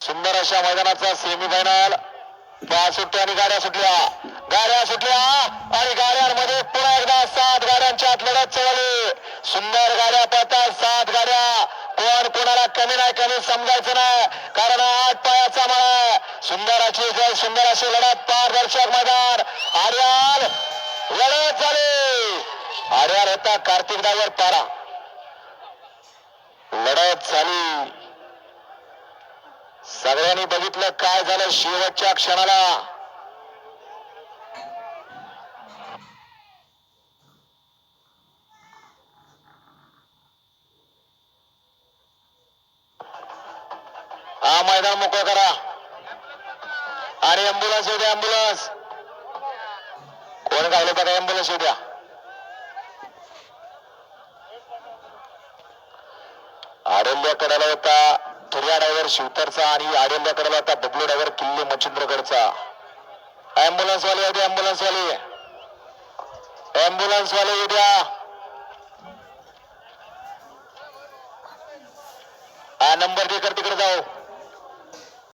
सुंदर अशा मैदानाचा सेमीफायनल पाच सुट्ट्या आणि गाड्या सुटल्या. गाड्या सुटल्या आणि गाड्यांमध्ये पुन्हा एकदा सात गाड्यांच्या आत लढत चढली. सुंदर गाड्या पळतात सात गाड्या. कोण कोणाला कमी नाही कमी समजायचं नाही. कारण आठ पायाचा मळा सुंदर अशी सुंदर अशी लढत. पारदर्शक मैदान. आर्याल लढत झाली. आर्याल होता कार्तिक डायवर पारा. लढत झाली. सगळ्यांनी बघितलं काय झालं शेवटच्या क्षणाला. हा मैदान मोकळं करा. आणि अँब्युलन्स येऊ द्या अँब्युलन्स कोण गावलं बघा अँब्युलन्स येऊ द्या. करायला होता. तुर्या ड्रायव्हर शिवतरचा आणि आडोल्याकडेला आता बबलू ड्रायव्हर किल्ले मच्छिंद्रगडचा. अँब्युलन्स वाले येऊ द्या अँब्युलन्स वाले अँब्युलन्स वाले येऊ द्या. हा नंबर दे कर तिकडे जाऊ.